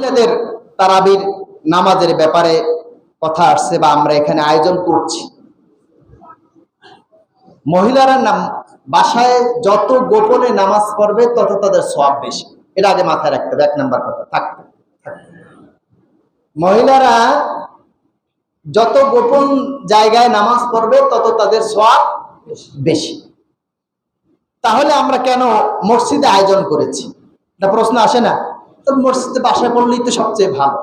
মহিলাদের তারাবির নামাজের ব্যাপারে কথা আসছে বা আমরা এখানে আয়োজন করছি। মহিলারা নাম, বাসায় যত গোপনে নামাজ পড়বে তত তাদের সব বেশি। এটা আগে মাথায় রাখতে হবে, এক নাম্বার কথা। থাকবে মহিলারা যত গোপন জায়গায় নামাজ পড়বে তত তাদের সব বেশি। তাহলে আমরা কেন মসজিদে আয়োজন করেছি? এটা প্রশ্ন আসে না? তো মসজিদে বাসায় পড়লেই তো সবচেয়ে ভালো।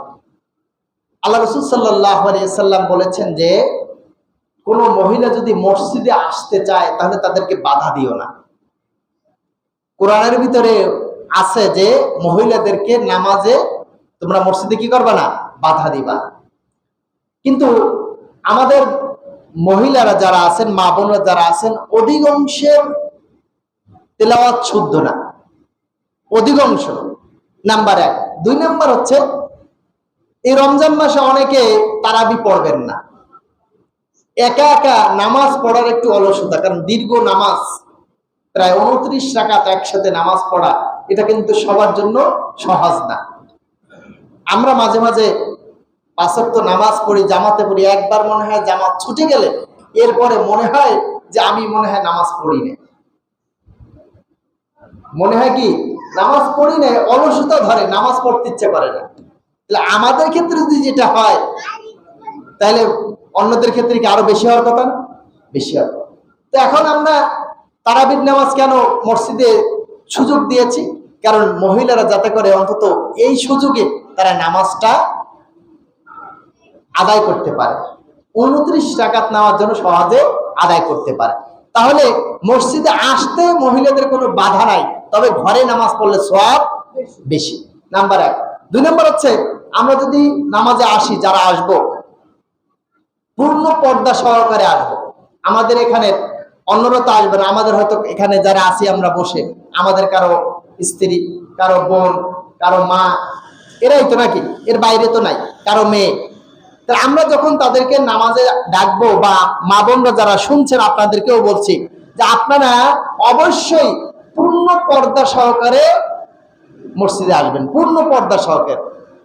আল্লাহ রসুল সাল্লাহ সাল্লাম বলেছেন যে, কোনো মহিলা যদি মসজিদে আসতে চায়, তাহলে তাদেরকে বাধা দিও না। কোরআনের ভিতরে আছে যে, মহিলাদেরকে নামাজে তোমরা মসজিদে কি করবে না? বাধা দিবা। কিন্তু আমাদের মহিলারা যারা আছেন, মা বোনরা যারা আছেন, অধিকাংশের তেলাওয়াত শুদ্ধ না। অধিকাংশ। নাম্বার এক। দুই নাম্বার হচ্ছে, এই রমজান মাসে অনেকে তারাবি পড়বেন না। একা একা নামাজ পড়ার একটু অলসতা, কারণ দীর্ঘ নামাজ, প্রায় উনত্রিশ রাকাত একসাথে নামাজ পড়া, এটা কিন্তু সবার জন্য সহজ না। আমরা মাঝে মাঝে পাঁচক্ত নামাজ পড়ি, জামাতে পড়ি, একবার মনে হয় জামাত ছুটে গেলে, এরপরে মনে হয় যে আমি মনে হয় নামাজ পড়ি না মনে হয় কি? নামাজ পড়ি না অলসতা ধরে, নামাজ পড়তে ইচ্ছে করে না। তাহলে আমাদের ক্ষেত্রে যদি যেটা হয়, তাহলে অন্যদের ক্ষেত্রে কি আরও বেশি হওয়ার কথা বেশি হওয়ার। তো এখন আমরা তারাবির নামাজ কেন মসজিদে সুযোগ দিয়েছি? কারণ মহিলারা যাতে করে অন্তত এই সুযোগে তারা নামাজটা আদায় করতে পারে। উনত্রিশ টাকাত নেওয়ার জন্য সহজে আদায় করতে পারে। তাহলে মসজিদে আসতে মহিলাদের কোনো বাধা নাই। তবে ঘরে নামাজ পড়লে সব বেশি। নাম্বার এক। দুই নম্বর হচ্ছে, আমরা যদি নামাজে আসি, যারা আসব, পূর্ণ পর্দা সহকারে আসব। আমাদের এখানে অন্যরা তো আসবে না, আমাদের হয়তো এখানে যারা আছি আমরা বসে, আমাদের কারও স্ত্রী, কারও বোন, কারও মা, এরাই তো নাকি? এর বাইরে তো নাই, কারও মেয়ে। আমরা যখন তাদেরকে নামাজে ডাকবো বা মা বোনরা যারা শুনছেন, আপনাদেরকেও বলছি যে আপনারা অবশ্যই পূর্ণ পর্দা সহকারে মসজিদে আসবেন, পূর্ণ পর্দা সহকারে।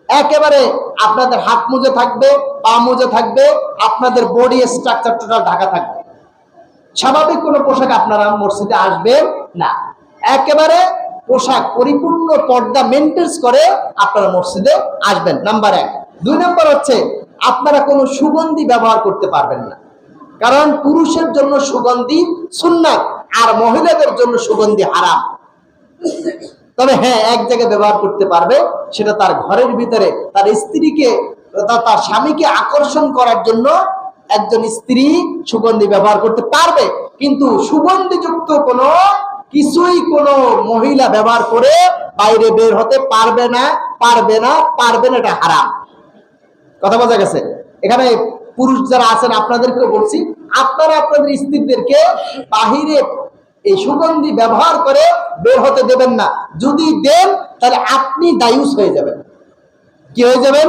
একেবারে আপনাদের হাত মুজে থাকবে, পা মুজে থাকবে, আপনাদের বডি স্ট্রাকচার টোটাল ঢাকা থাকবে। স্বাভাবিক কোনো পোশাক আপনারা মসজিদে আসবেন না। একেবারে পোশাক পরিপূর্ণ পর্দা মেনটেন্স করে আপনারা মসজিদে আসবেন নাম্বার এক। দুই নম্বর হচ্ছে, আপনারা কোনো সুগন্ধি ব্যবহার করতে পারবেন না। কারণ পুরুষের জন্য সুগন্ধি সুন্নাত। আর মহিলাদের জন্য সুগন্ধি হারাম। তবে হ্যাঁ এক জায়গায় ব্যবহার করতে পারবে, সেটা তার ঘরের ভিতরে, তার স্ত্রীকে তার স্বামীকে আকর্ষণ করার জন্য একজন স্ত্রী সুগন্ধি ব্যবহার করতে পারবে। কিন্তু সুগন্ধিযুক্ত কোনো, কিছুই কোনো মহিলা ব্যবহার করে বাইরে বের হতে পারবে না পারবে না পারবে না, এটা হারাম। কথা বোঝা গেছে? এখানে পুরুষ যারা আছেন, আপনাদেরকেও বলছি, আপনারা আপনাদের স্ত্রীদেরকে বাহিরে এই সুগন্ধি ব্যবহার করে বের হতে দেবেন না। যদি দেন, তাহলে আপনি দায়ুস হয়ে যাবেন। কি হয়ে যাবেন?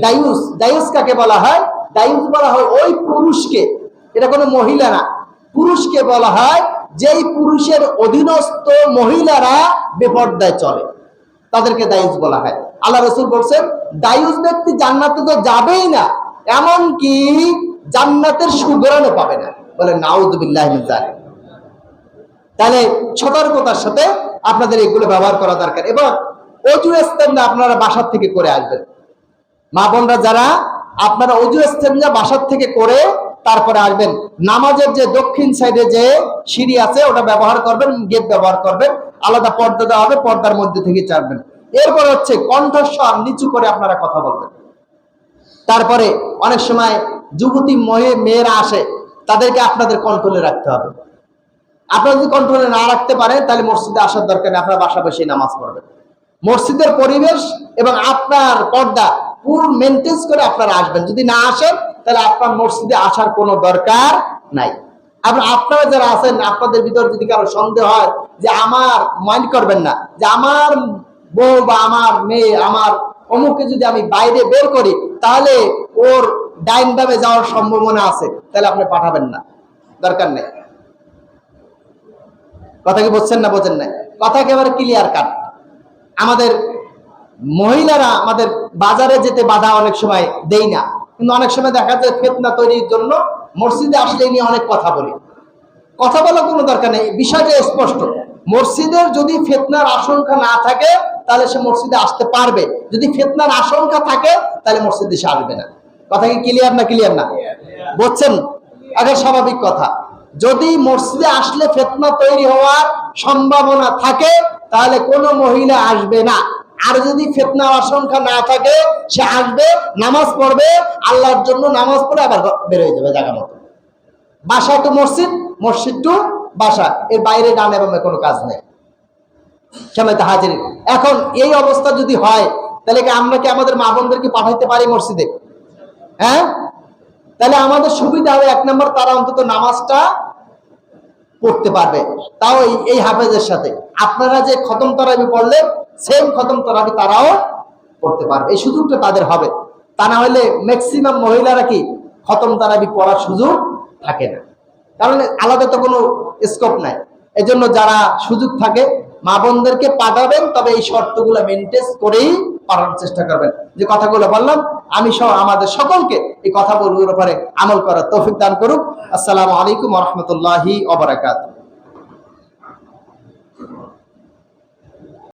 দায়ুস। দায়ুস কাকে বলা হয়? দায়ুস বলা হয় ওই পুরুষকে। এটা কোনো মহিলা না। পুরুষকে বলা হয় যেই পুরুষের অধীনস্থ মহিলারা বেপর্দায় চলে। তাদেরকে দায়ুস বলা হয়। আল্লাহ রসুল বলছেন, দায়ুস ব্যক্তি জান্নাতে তো যাবেই না, এমনকি জান্নাতের সুগরণও পাবে না। বলে নাউদুবিল্লাহ মিন জালিক। তাহলে সতর্কতার সাথে আপনাদের এগুলো ব্যবহার করা দরকার। এবং অজু স্থানটা আপনারা বাসার থেকে করে আসবেন। মা বোনরা যারা, আপনারা অজু স্থানটা বাসার থেকে করে তারপরে আসবেন। নামাজের যে দক্ষিণ সাইডে যে সিঁড়ি আছে, ওটা ব্যবহার করবেন, গেট ব্যবহার করবেন, আলাদা পর্দা দেওয়া হবে, পর্দার মধ্যে থেকে চাপবেন। এরপর হচ্ছে কণ্ঠস্বর নিচু করে আপনারা কথা বলবেন। তারপরে অনেক সময় যুবতী মেয়েরা আসে, তাদেরকে আপনাদের কন্ট্রোলে রাখতে হবে। আপনারা যদি কন্ট্রোলে না রাখতে পারেন, তাহলে মসজিদে আসার দরকার নেই, আপনার বাসা বসে নামাজ পড়বেন। মসজিদের পরিবেশ এবং আপনার পর্দা পুরো মেনটেন্স করে আপনারা আসবেন। যদি না আসেন, তাহলে আপনার মসজিদে আসার কোনো দরকার নাই। আপনারা যারা আছেন, আপনাদের ভিতর যদি কারও সন্দেহ হয় যে আমার মাইন্ড করবেন না, যে আমার বউ বা আমার মেয়ে, আমার অমুককে যদি আমি বাইরে বের করি, তাহলে ওর ডাইন ভাবে যাওয়ার সম্ভাবনা আছে, তাহলে আপনি পাঠাবেন না। দরকার নেই। কথা কি বলছেন না বোঝেন না কথা একেবারে ক্লিয়ার কাট আমাদের মহিলারা আমাদের বাজারে যেতে বাধা অনেক সময় দেই না। কিন্তু অনেক সময় দেখা যায় ফেতনা তৈরির জন্য মসজিদে আসলে নিয়ে অনেক কথা বলি। কথা বলার কোনো দরকার নেই, বিষয়টা স্পষ্ট। মসজিদের যদি ফেতনার আশঙ্কা না থাকে, তাহলে সে মসজিদে আসতে পারবে। যদি ফেতনার আশঙ্কা থাকে, তাহলে মসজিদে সে আসবে না। কথা কি ক্লিয়ার না ক্লিয়ার না? বলছেন আগে স্বাভাবিক কথা। যদি মসজিদে আসলে ফেতনা তৈরি হওয়ার সম্ভাবনা থাকে, তাহলে কোনো মহিলা আসবে না। আর যদি ফেতনার আশঙ্কা না থাকে, সে আসবে, নামাজ পড়বে, আল্লাহর জন্য নামাজ পড়ে আবার বের হয়ে যাবে জায়গা মতো। বাসা টু মসজিদ মসজিদ টু বাসা। এর বাইরে ডানে এবং কোনো কাজ নেই। সময় হাজির। এখন এই অবস্থা যদি হয়, তাহলে কি আমরা কি আমাদের মা বোনদেরকে পাঠাইতে পারি মসজিদে? হ্যাঁ? তাহলে আমাদের সুবিধা হবে এক নম্বর তারা অন্তত নামাজটা পড়তে পারবে। তাও এই- হাফেজের সাথে। আপনারা যে খতম তরাবি পড়লেন সেম খতম তরাবি তারাও পড়তে পারবে। এই সুযোগটা তাদের হবে। তা না হলে ম্যাক্সিমাম মহিলারা কি খতম তারাবি পড়ার সুযোগ থাকে না। কারণ আলাদা তো কোনো স্কোপ নাই। এজন্য যারা সুযোগ থাকে, মা বোনদেরকে পাঠাবেন, তবে এই শর্তগুলো মেনটেন করেই পাঠানোর চেষ্টা করবেন। যে কথাগুলো বললাম আমি সহ আমাদের সকলকে এই কথা কথাগুলোর উপরে আমল করার তৌফিক দান করুক। আসসালামু আলাইকুম রহমতুল্লাহি ওবরাকাতুহ